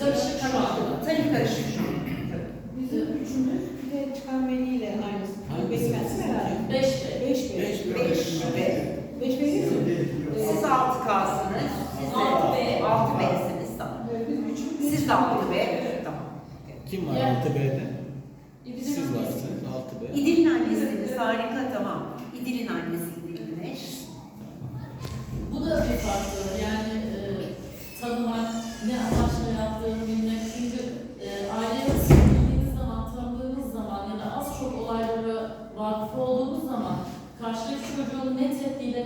Karışık şu anda. Tabii karışık şu an. Tabii. Bizim üçümüz bir de çıkan veliyle aynısı. Herhalde. Beş de. Beş B. Beş B. Beş ve Beş B değil mi? siz altı K'sınız. Siz de Altı B. altı B'siniz. Tamam. Siz de altı B. Tamam. Kim var Ya. 6B'de? E, bizim Siz varsınız 6B. İdil'in annesiniz. Harika tamam. İdil'in annesi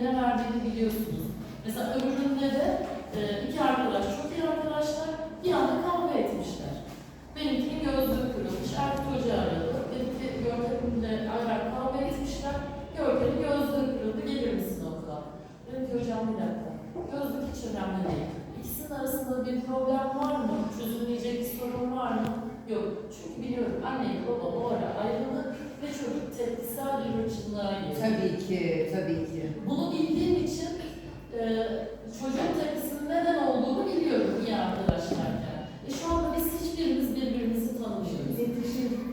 ne verdiğini biliyorsunuz. Mesela öbüründe de e, iki arkadaş, çok iyi arkadaşlar bir anda kavga etmişler. Benimkinin gözlüğü kırılmış, Erkut Hoca aradı. Dedi ki Görkem'le Ayber kavga etmişler. Görkem'in gözlüğü kırıldı, gelir misin okula? Dedim ki hocam bir dakika. Gözlük hiç önemli değil. İkisinin arasında bir problem var mı? Çözülmeyecek bir sorun var mı? Yok. Çünkü biliyorum anne baba o ara ayrıldı ve çocuk tepkisel bir hırçınlığa girdi. Tabii ki, tabii ki. Bunu e, çocuğun tepkisinin neden olduğunu biliyorum iyi arkadaşlarken. E, şu anda biz hiçbirimiz birbirimizi tanımıyoruz.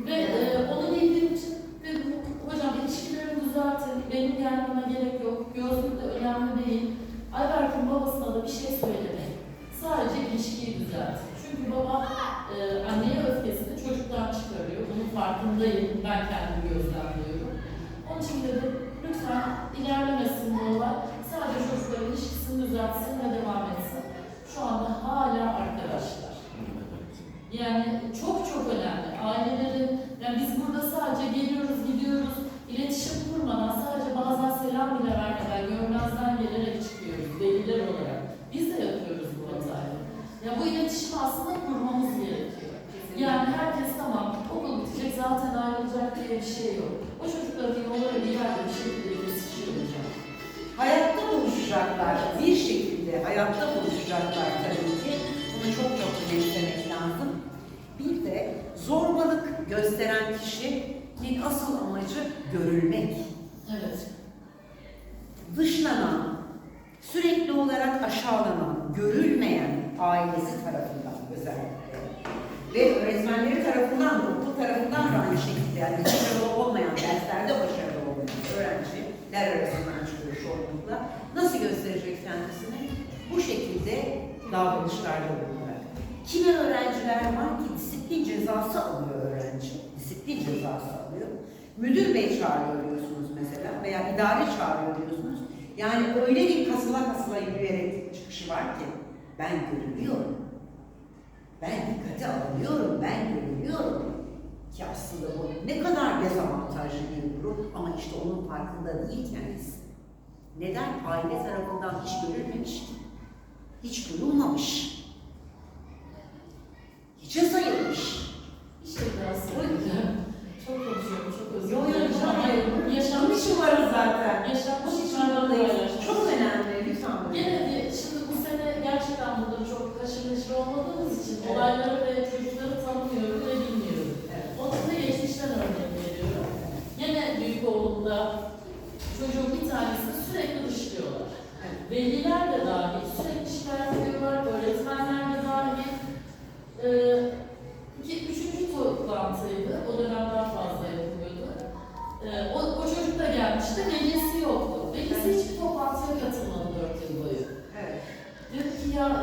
Ve e, onu bildiğim için ve bu, hocam ilişkilerimi düzeltin, benim gelmeme gerek yok, gözlük de önemli değil. Ayberk'in babasına da bir şey söylemeyin. Sadece ilişkiyi düzeltin. Çünkü baba e, anneye öfkesini çocuktan çıkarıyor. Bunun farkındayım, ben kendimi gözlemliyorum. Onun için dedim, lütfen ilerlemesin bu olay. Sadece çocukların düzeltsin ve devam etsin. Şu anda hala arkadaşlar. Yani çok çok önemli. Ailelerin, yani biz burada sadece geliyoruz, gidiyoruz, iletişim kurmadan sadece bazen selam bile vermeden görmezden gelerek çıkıyoruz veliler olarak. Biz de yapıyoruz bu hatayı. Ya bu iletişimi aslında kurmamız gerekiyor. Yani herkes tamam, okul bitecek zaten ayrılacak diye bir şey yok. O çocukların yolları bir yerde bir şekilde kesişiyor hocam. Hayatta buluşacaklar. Bir hayatta buluşacaklar tabii ki. Bunu çok çok önemsemek lazım. Bir de zorbalık gösteren kişinin asıl amacı görülmek. Evet. Dışlanan, sürekli olarak aşağılanan, görülmeyen ailesi tarafından özellikle ve öğretmenleri tarafından da, okul tarafından da aynı şekilde yani başarılı olmayan, derslerde başarılı olmayan öğrenciler arasından çıkıyor çoğunlukla. Nasıl gösterecek kendisini? Şekilde davranışlarda bulunarak. Kimi öğrenciler var ki disiplin cezası alıyor öğrenci. Disiplin cezası alıyor. Müdür bey çağırıyor diyorsunuz mesela veya idare çağırıyor diyorsunuz. Yani öyle bir kasıla kasıla yürüyerek çıkışı var ki ben görülüyorum. Ben dikkate alınıyorum, ben görülüyorum. Ki aslında bu ne kadar dezavantajlı bir durum ama işte onun farkında değil kendisi. Neden? Aile tarafından hiç görülmemiş ki. Hiç duyulmamış. Hiçe sayılmış.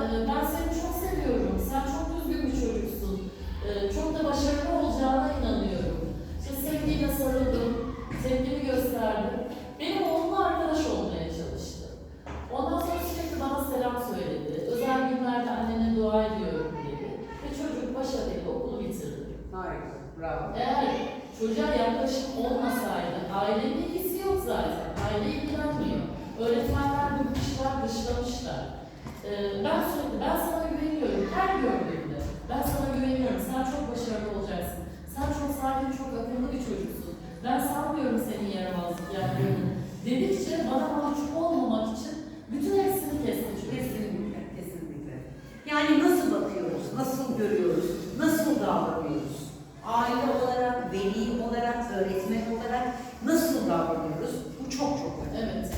Ben seni çok seviyorum, sen çok düzgün bir çocuksun, E, çok da başarılı olacağına inanıyorum. İşte sevgiyle sarıldım, sevgimi gösterdim. Benim onunla arkadaş olmaya çalıştı. Ondan sonra sürekli bana selam söyledi. Özel günlerde annene dua ediyorum dedi. Ve çocuk başarıyla okulu bitirdi. Harika, bravo. Eğer çocuğa yaklaşım olmasaydı, ailenin ilgisi yok zaten. Aile Ee, ben sürekli, ben sana güveniyorum. Her gördüğümde, ben sana güveniyorum. Sen çok başarılı olacaksın. Sen çok sakin, çok akıllı bir çocuksun. Ben sanmıyorum senin yaramazlık yaptığını. Dedikçe bana mahcup olmamak için bütün hepsini çocuk. Kesinlikle, kesinlikle. Yani nasıl bakıyoruz, nasıl görüyoruz, nasıl davranıyoruz? Aile olarak, veli olarak, öğretmen olarak nasıl davranıyoruz? Bu çok çok önemli. Evet.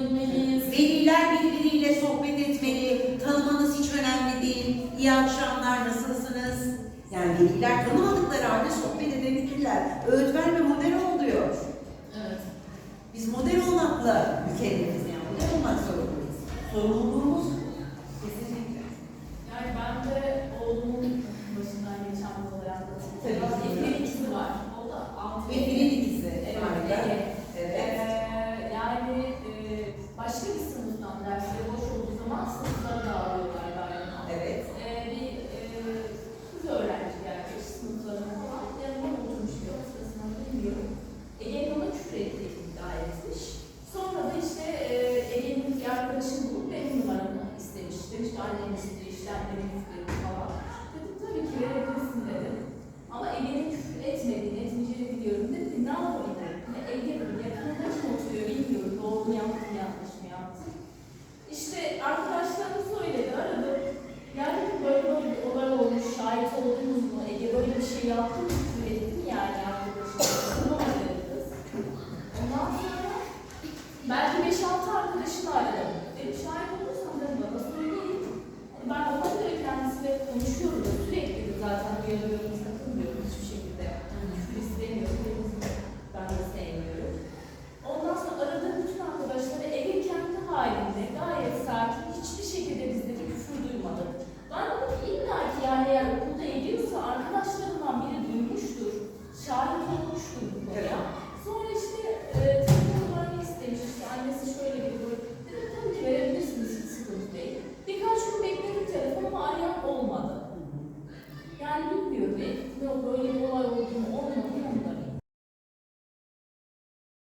yapabilmeliyiz. Veliler birbiriyle sohbet etmeli. Tanımanız hiç önemli değil. İyi akşamlar, nasılsınız? Yani veliler tanımadıkları halde sohbet edebilirler. Öğretmen ve model oluyor. Evet. Biz model olmakla mükellefiz yani. Model olmak zorundayız. Sorumluluğumuz şey yaptım, küfür ettim yani arkadaşım. Ondan sonra belki 5-6 arkadaşım aradım. Dedim şahit olursam da bana söyleyin. Hani ben ona göre kendisiyle konuşuyorum. Sürekli zaten uyarıyorum.